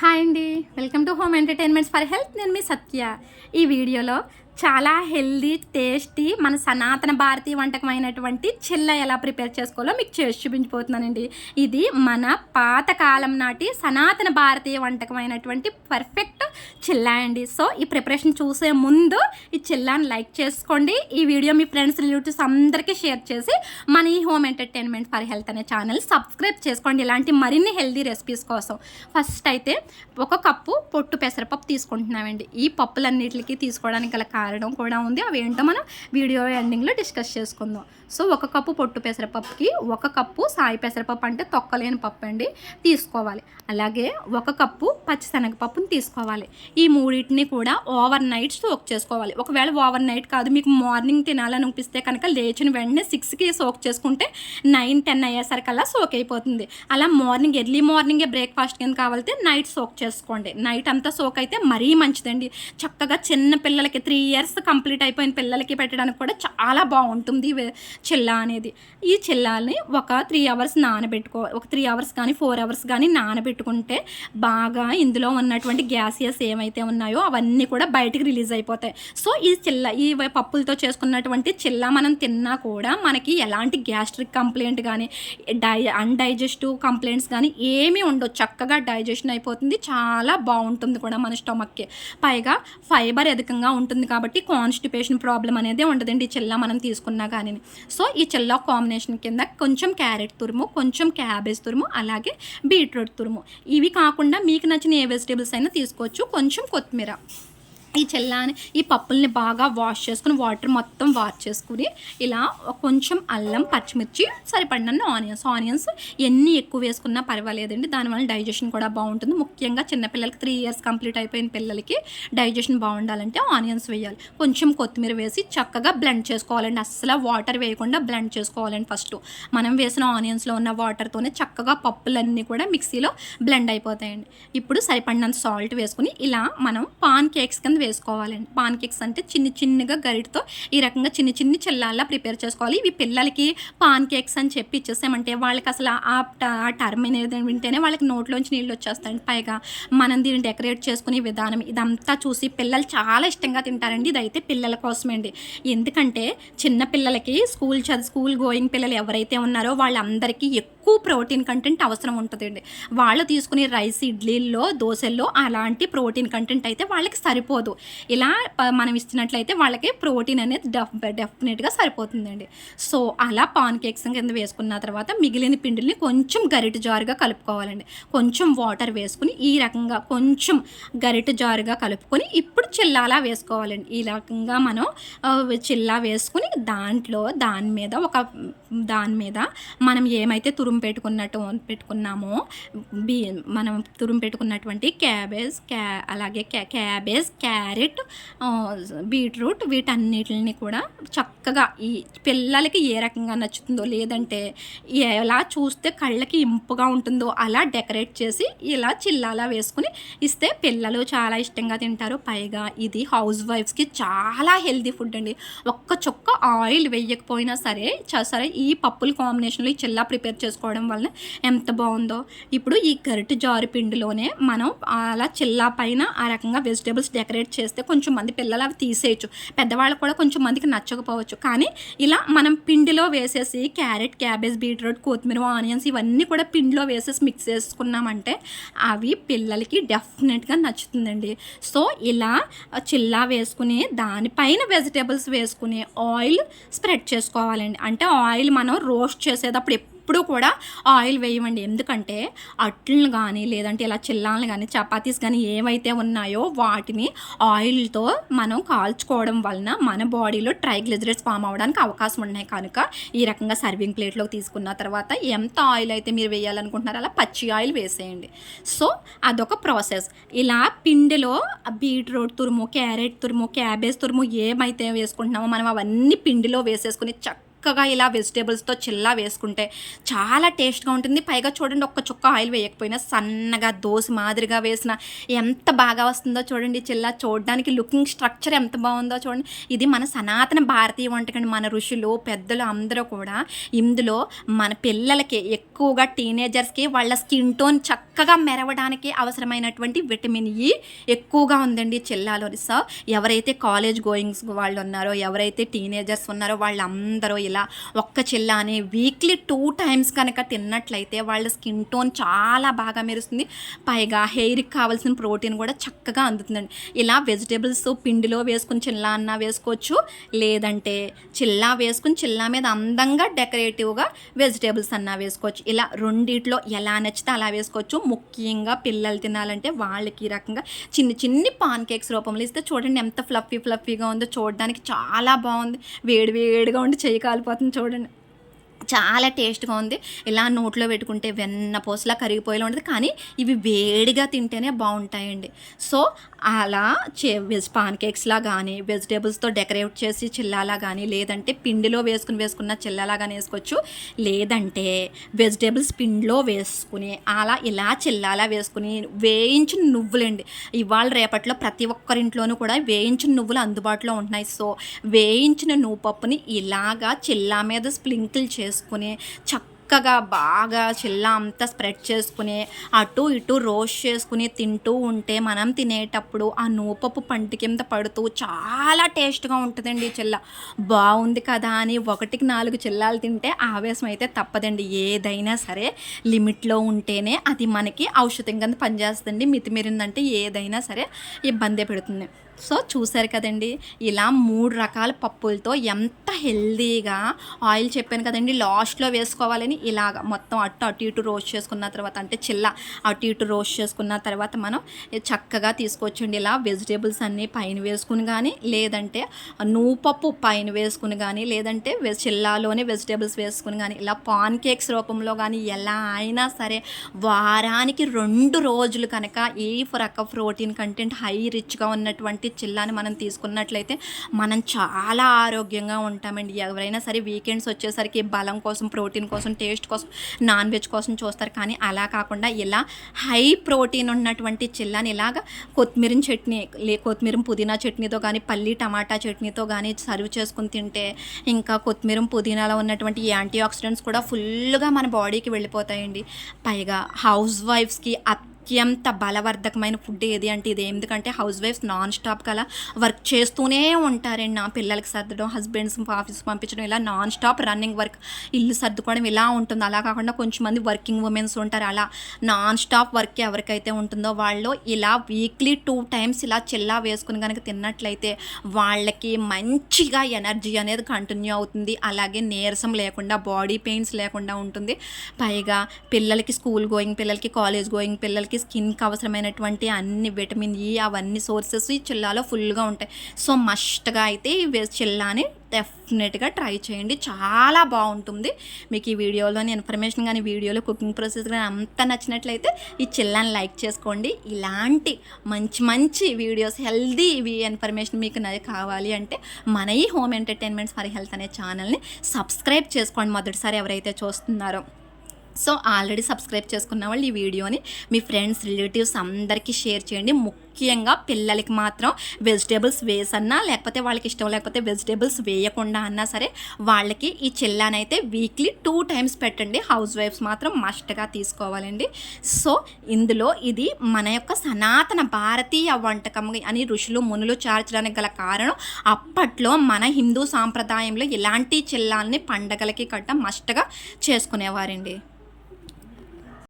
Hi అండి. Welcome to home entertainments for health. నేను మీ సత్య. ఈ వీడియోలో చాలా హెల్దీ టేస్టీ మన సనాతన భారతీయ వంటకం అయినటువంటి చిల్ల ఎలా ప్రిపేర్ చేసుకోవాలో మీకు చేసి చూపించిపోతున్నానండి. ఇది మన పాతకాలం నాటి సనాతన భారతీయ వంటకం అయినటువంటి పర్ఫెక్ట్ చిల్లా అండి. సో ఈ ప్రిపరేషన్ చూసే ముందు ఈ చిల్లాని లైక్ చేసుకోండి. ఈ వీడియో మీ ఫ్రెండ్స్ రిలేటివ్స్ అందరికీ షేర్ చేసి మన ఈ హోమ్ ఎంటర్టైన్మెంట్ ఫర్ హెల్త్ అనే ఛానల్ సబ్స్క్రైబ్ చేసుకోండి. ఇలాంటి మరిన్ని హెల్దీ రెసిపీస్ కోసం ఫస్ట్ అయితే ఒక కప్పు పొట్టు పెసరపప్పు తీసుకుంటున్నామండి. ఈ పప్పులన్నిటికి తీసుకోవడానికి గల కారణం కూడా ఉంది. అవి ఏంటో మనం వీడియో ఎండింగ్లో డిస్కస్ చేసుకుందాం. సో ఒక కప్పు పొట్టు పెసరపప్పుకి ఒక కప్పు సాయి పెసరపప్పు అంటే తొక్కలేని పప్పు అండి తీసుకోవాలి. అలాగే ఒక కప్పు పచ్చిశనగపప్పుని తీసుకోవాలి. ఈ మూడింటిని కూడా ఓవర్ నైట్ సోక్ చేసుకోవాలి. ఒకవేళ ఓవర్ నైట్ కాదు మీకు మార్నింగ్ తినాలనిపిస్తే కనుక లేచిన వెంటనే సిక్స్కి సోక్ చేసుకుంటే నైన్ టెన్ అయ్యేసరికల్లా సోక్ అయిపోతుంది. అలా మార్నింగ్ ఎర్లీ మార్నింగే బ్రేక్ఫాస్ట్ కింద కావాలితే నైట్ సోక్ చేసుకోండి. నైట్ అంతా సోక్ అయితే మరీ మంచిదండి. చక్కగా చిన్న పిల్లలకి త్రీ ఇయర్స్ కంప్లీట్ అయిపోయిన పిల్లలకి పెట్టడానికి కూడా చాలా బాగుంటుంది చిల్లా అనేది. ఈ చిల్లాని ఒక త్రీ అవర్స్ నానబెట్టుకో ఒక త్రీ అవర్స్ కానీ ఫోర్ అవర్స్ కానీ నానబెట్టుకుంటే బాగా ఇందులో ఉన్నటువంటి గ్యాసియస్ ఏమైతే ఉన్నాయో అవన్నీ కూడా బయటికి రిలీజ్ అయిపోతాయి. సో ఈ చిల్ల ఈ పప్పులతో చేసుకున్నటువంటి చిల్ల మనం తిన్నా కూడా మనకి ఎలాంటి గ్యాస్ట్రిక్ కంప్లైంట్ కానీ డై అన్డైజెస్టివ్ కంప్లైంట్స్ కానీ ఏమీ ఉండవు. చక్కగా డైజెషన్ అయిపోతుంది. చాలా బాగుంటుంది కూడా మన స్టమక్కి. పైగా ఫైబర్ అధికంగా ఉంటుంది కాబట్టి కాన్స్టిపేషన్ ప్రాబ్లం అనేది ఉండదండి ఈ చిల్ల మనం తీసుకున్నా కానీ సో ఈ చిల్ల కాంబినేషన్ కింద కొంచెం క్యారెట్ తురుము కొంచెం క్యాబేజ్ తురుము అలాగే బీట్రూట్ తురుము. ఇవి కాకుండా మీకు నచ్చిన ఏ వెజిటేబుల్స్ అయినా తీసుకోవచ్చు. కొంచెం కొంచెం కొత్తిమీర. ఈ చెల్లాని ఈ పప్పుల్ని బాగా వాష్ చేసుకుని వాటర్ మొత్తం వాష్ చేసుకుని ఇలా కొంచెం అల్లం పచ్చిమిర్చి సరిపడినన్ను ఆనియన్స్. ఆనియన్స్ ఎన్ని ఎక్కువ వేసుకున్నా పర్వాలేదండి. దానివల్ల డైజెషన్ కూడా బాగుంటుంది. ముఖ్యంగా చిన్నపిల్లలకి త్రీ ఇయర్స్ కంప్లీట్ అయిపోయిన పిల్లలకి డైజెషన్ బాగుండాలంటే ఆనియన్స్ వేయాలి. కొంచెం కొత్తిమీర వేసి చక్కగా బ్లెండ్ చేసుకోవాలండి. అస్సలు వాటర్ వేయకుండా బ్లెండ్ చేసుకోవాలండి ఫస్ట్. మనం వేసిన ఆనియన్స్లో ఉన్న వాటర్తోనే చక్కగా పప్పులన్నీ కూడా మిక్సీలో బ్లెండ్ అయిపోతాయండి. ఇప్పుడు సరిపడినంత సాల్ట్ వేసుకుని ఇలా మనం పాన్ కేక్స్ కింద చేసుకోవాలండి. పాన్ కేక్స్ అంటే చిన్ని చిన్నగా గరిటతో ఈ రకంగా చిన్ని చిన్ని చిల్లాల్లా ప్రిపేర్ చేసుకోవాలి. ఇవి పిల్లలకి పాన్ కేక్స్ అని చెప్పి ఇచ్చేసామంటే వాళ్ళకి అసలు ఆ ట- ఆ టర్మ్ అనేది వింటేనే వాళ్ళకి నోట్లోంచి నీళ్ళు వచ్చేస్తాయండి. పైగా మనం దీన్ని డెకరేట్ చేసుకునే విధానం ఇదంతా చూసి పిల్లలు చాలా ఇష్టంగా తింటారండి. ఇదైతే పిల్లల కోసమే అండి ఎందుకంటే చిన్న పిల్లలకి స్కూల్ చదువు స్కూల్ గోయింగ్ పిల్లలు ఎవరైతే ఉన్నారో వాళ్ళందరికీ ఎక్కువ ప్రోటీన్ కంటెంట్ అవసరం ఉంటుందండి. వాళ్ళు తీసుకునే రైస్ ఇడ్లీల్లో దోశల్లో అలాంటి ప్రోటీన్ కంటెంట్ అయితే వాళ్ళకి సరిపోదు. ఇలా మనం ఇచ్చినట్లయితే వాళ్ళకి ప్రోటీన్ అనేది డెఫ్ డెఫినెట్గా సరిపోతుందండి. సో అలా పాన్ కేక్స్ కింద వేసుకున్న తర్వాత మిగిలిన పిండిని కొంచెం గరిట జారుగా కలుపుకోవాలండి. కొంచెం వాటర్ వేసుకుని ఈ రకంగా కొంచెం గరిట జారుగా కలుపుకొని ఇప్పుడు చిల్లాలా వేసుకోవాలండి. ఈ రకంగా మనం చిల్లా వేసుకుని దాంట్లో దాని మీద ఒక దాని మీద మనం ఏమైతే తురుము పెట్టుకున్నట్టు పెట్టుకున్నామో బీ మనం తురుము పెట్టుకున్నటువంటి క్యాబేజ్ క్యా అలాగే క్యా క్యాబేజ్ క్యారెట్ బీట్రూట్ వీటన్నిటిని కూడా చక్కగా ఈ పిల్లలకి ఏ రకంగా నచ్చుతుందో లేదంటే ఎలా చూస్తే కళ్ళకి ఇంపుగా ఉంటుందో అలా డెకరేట్ చేసి ఇలా చిల్లాలా వేసుకుని ఇస్తే పిల్లలు చాలా ఇష్టంగా తింటారు. పైగా ఇది హౌస్ వైఫ్స్కి చాలా హెల్దీ ఫుడ్ అండి. ఒక్క చొక్క ఆయిల్ వేయకపోయినా సరే చ- సరే ఈ పప్పుల కాంబినేషన్లో ఈ చిల్లా ప్రిపేర్ చేసుకోవడం వల్ల ఎంత బాగుందో. ఇప్పుడు ఈ గరిటె జారు పిండిలోనే మనం అలా చిల్లా పైన ఆ రకంగా వెజిటేబుల్స్ డెకరేట్ చేస్తే కొంచెం మంది పిల్లలు అవి తీసేయచ్చు. పెద్దవాళ్ళు కూడా కొంచెం మందికి నచ్చకపోవచ్చు. కానీ ఇలా మనం పిండిలో వేసేసి క్యారెట్ క్యాబేజ్ బీట్రూట్ కొత్తిమీర ఆనియన్స్ ఇవన్నీ కూడా పిండిలో వేసేసి మిక్స్ చేసుకున్నామంటే అవి పిల్లలకి డెఫినెట్గా నచ్చుతుందండి. సో ఇలా చిల్లా వేసుకుని దానిపైన వెజిటేబుల్స్ వేసుకుని ఆయిల్ స్ప్రెడ్ చేసుకోవాలండి. అంటే ఆయిల్ మనం రోస్ట్ చేసేటప్పుడు ఎప్పుడూ కూడా ఆయిల్ వేయమండి. ఎందుకంటే అట్లను కానీ లేదంటే ఇలా చిల్లాలను కానీ చపాతీస్ కానీ ఏవైతే ఉన్నాయో వాటిని ఆయిల్తో మనం కాల్చుకోవడం వలన మన బాడీలో ట్రైగ్లిజరేట్స్ ఫామ్ అవ్వడానికి అవకాశం ఉన్నాయి. కనుక ఈ రకంగా సర్వింగ్ ప్లేట్లోకి తీసుకున్న తర్వాత ఎంత ఆయిల్ అయితే మీరు వేయాలనుకుంటున్నారో అలా పచ్చి ఆయిల్ వేసేయండి. సో అదొక ప్రాసెస్. ఇలా పిండిలో బీట్రూట్ తురుము క్యారెట్ తురుము క్యాబేజ్ తురుము ఏమైతే వేసుకుంటున్నామో మనం అవన్నీ పిండిలో వేసేసుకుని చక్క చక్కగా ఇలా వెజిటేబుల్స్తో చిల్లా వేసుకుంటే చాలా టేస్ట్గా ఉంటుంది. పైగా చూడండి ఒక్క చుక్క ఆయిల్ వేయకపోయినా సన్నగా దోశ మాదిరిగా వేసిన ఎంత బాగా వస్తుందో చూడండి చిల్లా. చూడడానికి లుకింగ్ స్ట్రక్చర్ ఎంత బాగుందో చూడండి. ఇది మన సనాతన భారతీయ వంటకండి మన ఋషులు పెద్దలు అందరూ కూడా ఇందులో మన పిల్లలకి ఎక్కువగా టీనేజర్స్కి వాళ్ళ స్కిన్ టోన్ చక్కగా మెరవడానికి అవసరమైనటువంటి విటమిన్ ఈ ఎక్కువగా ఉందండి చిల్లాలో సో ఎవరైతే కాలేజ్ గోయింగ్స్ వాళ్ళు ఉన్నారో ఎవరైతే టీనేజర్స్ ఉన్నారో వాళ్ళందరూ ఇలా ఒక్క చిల్లాని వీక్లీ టూ టైమ్స్ కనుక తిన్నట్లయితే వాళ్ళ స్కిన్ టోన్ చాలా బాగా మెరుస్తుంది. పైగా హెయిర్కి కావాల్సిన ప్రోటీన్ కూడా చక్కగా అందుతుందండి. ఇలా వెజిటేబుల్స్ పిండిలో వేసుకుని చిల్లా అన్నా వేసుకోవచ్చు. లేదంటే చిల్లా వేసుకుని చిల్లా మీద అందంగా డెకరేటివ్గా వెజిటేబుల్స్ అన్నా వేసుకోవచ్చు. ఇలా రెండిట్లో ఎలా నచ్చితే అలా వేసుకోవచ్చు. ముఖ్యంగా పిల్లలు తినాలంటే వాళ్ళకి ఈ రకంగా చిన్ని చిన్ని పాన్ కేక్స్ రూపంలో ఇస్తే చూడండి ఎంత ఫ్లఫీ ఫ్లఫీగా ఉందో చూడడానికి చాలా బాగుంది. వేడి వేడిగా ఉండి చేయి కాలిపోతుంది చూడండి. చాలా టేస్ట్గా ఉంది. ఇలా నోట్లో పెట్టుకుంటే వెన్న పోసలా కరిగిపోయేలా ఉంటుంది కానీ ఇవి వేడిగా తింటేనే బాగుంటాయండి. సో అలా చే వెజ్ పాన్ కేక్స్లా కానీ వెజిటేబుల్స్తో డెకరేట్ చేసి చిల్లాలా కానీ లేదంటే పిండిలో వేసుకుని వేసుకున్న చిల్లాలా కానీ వేసుకోవచ్చు. లేదంటే వెజిటేబుల్స్ పిండిలో వేసుకుని అలా ఇలా చిల్లాలా వేసుకుని వేయించిన నువ్వులండి. ఇవాళ రేపట్లో ప్రతి ఒక్కరింట్లోనూ కూడా వేయించిన నువ్వులు అందుబాటులో ఉంటున్నాయి. సో వేయించిన నువ్వు పప్పుని ఇలాగా చిల్లా మీద స్ప్రింకిల్ చేసుకుని చక్క చక్కగా బాగా చిల్లా అంతా స్ప్రెడ్ చేసుకుని అటు ఇటు రోస్ట్ చేసుకుని తింటూ ఉంటే మనం తినేటప్పుడు ఆ నూపప్పు పంటి కింద పడుతూ చాలా టేస్ట్గా ఉంటుందండి చిల్ల. బాగుంది కదా అని ఒకటికి నాలుగు చిల్లాలు తింటే ఆవేశం అయితే తప్పదండి. ఏదైనా సరే లిమిట్లో ఉంటేనే అది మనకి ఔషధం కింద పనిచేస్తుందండి. మితిమీరిందంటే ఏదైనా సరే ఇబ్బంది పెడుతుంది. సో చూశారు కదండి ఇలా మూడు రకాల పప్పులతో ఎంత హెల్దీగా ఆయిల్ చెప్పాను కదండి లాస్ట్లో వేసుకోవాలని ఇలాగ మొత్తం అటు అటు ఇటు రోస్ట్ చేసుకున్న తర్వాత అంటే చిల్ల అటు ఇటు రోస్ట్ చేసుకున్న తర్వాత మనం చక్కగా తీసుకోవచ్చండి. ఇలా వెజిటేబుల్స్ అన్నీ పైన వేసుకుని కానీ లేదంటే నూపప్పు పైన వేసుకుని కానీ లేదంటే చిల్లాలోనే వెజిటేబుల్స్ వేసుకుని కానీ ఇలా పాన్ కేక్స్ రూపంలో కానీ ఎలా అయినా సరే వారానికి రెండు రోజులు కనుక ఈ రక ప్రోటీన్ కంటెంట్ హై రిచ్గా ఉన్నటువంటి చిల్లాని మనం తీసుకున్నట్లయితే మనం చాలా ఆరోగ్యంగా ఉంటామండి. ఎవరైనా సరే వీకెండ్స్ వచ్చేసరికి బలం కోసం ప్రోటీన్ కోసం టేస్ట్ కోసం నాన్ వెజ్ కోసం చూస్తారు. కానీ అలా కాకుండా ఇలా హై ప్రోటీన్ ఉన్నటువంటి చిల్లాని ఇలాగ కొత్తిమీర చట్నీ లే కొత్తిమీర పుదీనా చట్నీతో కానీ పల్లి టమాటా చట్నీతో కానీ సర్వ్ చేసుకుని తింటే ఇంకా కొత్తిమీర పుదీనాలో ఉన్నటువంటి యాంటీ ఆక్సిడెంట్స్ కూడా ఫుల్గా మన బాడీకి వెళ్ళిపోతాయండి. పైగా హౌస్ వైఫ్స్కి అత్యంత బలవర్ధకమైన ఫుడ్ ఏది అంటే ఇది. ఎందుకంటే హౌస్ వైఫ్స్ నాన్ స్టాప్ అలా వర్క్ చేస్తూనే ఉంటారండి. నా పిల్లలకి సర్దడం హస్బెండ్స్ ఆఫీస్ పంపించడం ఇలా నాన్ స్టాప్ రన్నింగ్ వర్క్ ఇల్లు సర్దుకోవడం ఇలా ఉంటుంది. అలా కాకుండా కొంచెం మంది వర్కింగ్ ఉమెన్స్ ఉంటారు. అలా నాన్ స్టాప్ వర్క్ ఎవరికైతే ఉంటుందో వాళ్ళు ఇలా వీక్లీ టూ టైమ్స్ ఇలా చిల్లా వేసుకుని కనుక తిన్నట్లయితే వాళ్ళకి మంచిగా ఎనర్జీ అనేది కంటిన్యూ అవుతుంది. అలాగే నీరసం లేకుండా బాడీ పెయిన్స్ లేకుండా ఉంటుంది. పైగా పిల్లలకి స్కూల్ గోయింగ్ పిల్లలకి కాలేజ్ గోయింగ్ పిల్లలకి స్కిన్కి అవసరమైనటువంటి అన్ని విటమిన్ ఈ అవన్నీ సోర్సెస్ ఈ చిల్లాలో ఫుల్గా ఉంటాయి. సో మస్ట్గా అయితే ఈ వే- చిల్లాని డెఫినెట్గా ట్రై చేయండి. చాలా బాగుంటుంది. మీకు ఈ వీడియోలోని ఇన్ఫర్మేషన్ కానీ వీడియోలో కుకింగ్ ప్రాసెస్ కానీ అంత నచ్చినట్లయితే ఈ చిల్లాని లైక్ చేసుకోండి. ఇలాంటి మంచి మంచి వీడియోస్ హెల్దీ ఇన్ఫర్మేషన్ మీకు నాకు కావాలి అంటే మన ఈ హోమ్ ఎంటర్టైన్మెంట్స్ ఫర్ హెల్త్ అనే ఛానల్ని సబ్స్క్రైబ్ చేసుకోండి. మొదటిసారి ఎవరైతే చూస్తున్నారో సో ఆల్రెడీ సబ్స్క్రైబ్ చేసుకున్న వాళ్ళు ఈ వీడియోని మీ ఫ్రెండ్స్ రిలేటివ్స్ అందరికీ షేర్ చేయండి. ముఖ్యంగా పిల్లలకి మాత్రం వెజిటేబుల్స్ వేసన్నా లేకపోతే వాళ్ళకి ఇష్టం లేకపోతే వెజిటేబుల్స్ వేయకుండా అన్నా సరే వాళ్ళకి ఈ చిల్లానైతే వీక్లీ టూ టైమ్స్ పెట్టండి. హౌస్ వైఫ్స్ మాత్రం మస్ట్గా తీసుకోవాలండి. సో ఇందులో ఇది మన యొక్క సనాతన భారతీయ వంటకం అని ఋషులు మునులు చార్చడానికి గల కారణం అప్పట్లో మన హిందూ సాంప్రదాయంలో ఇలాంటి చిల్లాల్ని పండగలకి కట్ట మస్ట్గా చేసుకునేవారండి.